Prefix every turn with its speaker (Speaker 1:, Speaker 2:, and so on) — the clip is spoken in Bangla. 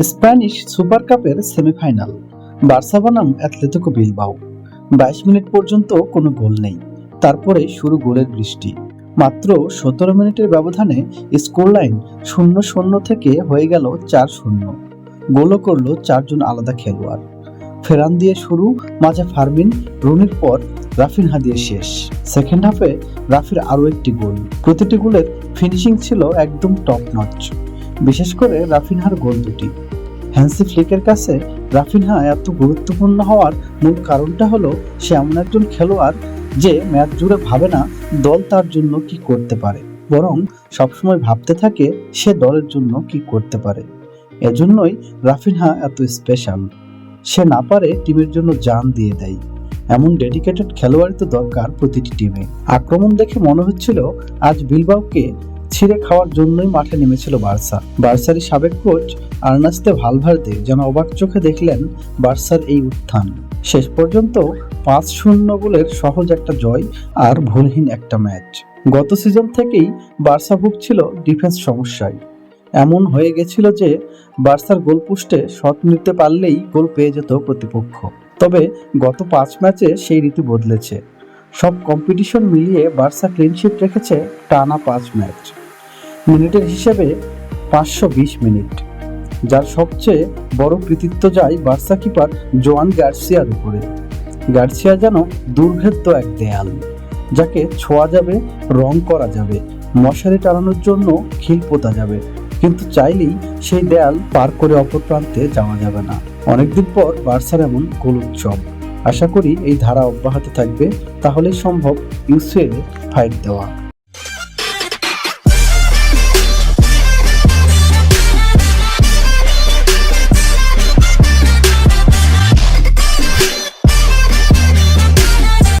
Speaker 1: স্প্যানিশ সুপার কাপের সেমিফাইনাল। বার্সা বনাম অ্যাথলেটিকো বিলবাও। বাইশ মিনিট পর্যন্ত কোনো গোল নেই। তারপরে শুরু গোলের বৃষ্টি। মাত্র সতেরো মিনিটের ব্যবধানে স্কোর লাইন শূন্য শূন্য থেকে হয়ে গেল চার শূন্য। গোলও করল চারজন আলাদা খেলোয়াড়। ফেরান দিয়ে শুরু, মাঝে ফারমিন রুনির পর রাফিনহা দিয়ে শেষ। সেকেন্ড হাফে রাফির আরও একটি গোল। প্রতিটি গোলের ফিনিশিং ছিল একদম টপ নচ বিশেষ করে রাফিনহার গোল দুটি। হ্যান্সি ফ্লিকের কাছে রাফিনহা এত গুরুত্বপূর্ণ হওয়ার মূল কারণটা হলো, সে এমন একজন খেলোয়াড় যে ম্যাচ জুড়ে ভাবে না দল তার জন্য কি করতে পারে, বরং সবসময় ভাবতে থাকে সে দলের জন্য কি করতে পারে। এজন্যই রাফিনহা এত স্পেশাল সে না পারে টিমের জন্য জান দিয়ে দেয়। এমন ডেডিকেটেড খেলোয়াড়ই তো দরকার প্রতিটি টিমে। আক্রমণ দেখে মনে হচ্ছিল, আজ বিলবাওকে ছিঁড়ে খাওয়ার জন্যই মাঠে নেমেছিল বার্সা। বার্সারই সাবেক কোচ আর্নাস্তে ভালভার্দে যেন অবাক চোখে দেখলেন বার্সার এই উত্থান। শেষ পর্যন্ত পাঁচ শূন্য গোলের সহজ একটা জয় আর ভুলহীন একটা ম্যাচ। গত সিজন থেকেই বার্সা ভুগছিল ডিফেন্স সমস্যায়। এমন হয়ে গেছিল যে বার্সার গোলপোস্টে শট নিতে পারলেই গোল পেয়ে যেত প্রতিপক্ষ। তবে গত পাঁচ ম্যাচে সেই রীতি বদলেছে। সব কম্পিটিশন মিলিয়ে বার্সা ক্লিনশিট রেখেছে টানা পাঁচ ম্যাচ। মিনিটের হিসেবে পাঁচশো বিশ মিনিট, যার সবচেয়ে বড় কৃতিত্ব যায় বার্সা কিপার জোয়ান গার্সিয়ার উপরে। গার্সিয়া যেন দুর্ভেদ্য এক দেয়াল, যাকে ছোঁয়া যাবে, রং করা যাবে, মশারি টানানোর জন্য খিল পোতা যাবে, কিন্তু চাইলেই সেই দেয়াল পার করে অপর প্রান্তে যাওয়া যাবে না। অনেকদিন পর বার্সার এমন গোল উৎসব। আশা করি এই ধারা অব্যাহত থাকবে, তাহলেই সম্ভব ইউসিএলে ফাইট দেওয়া।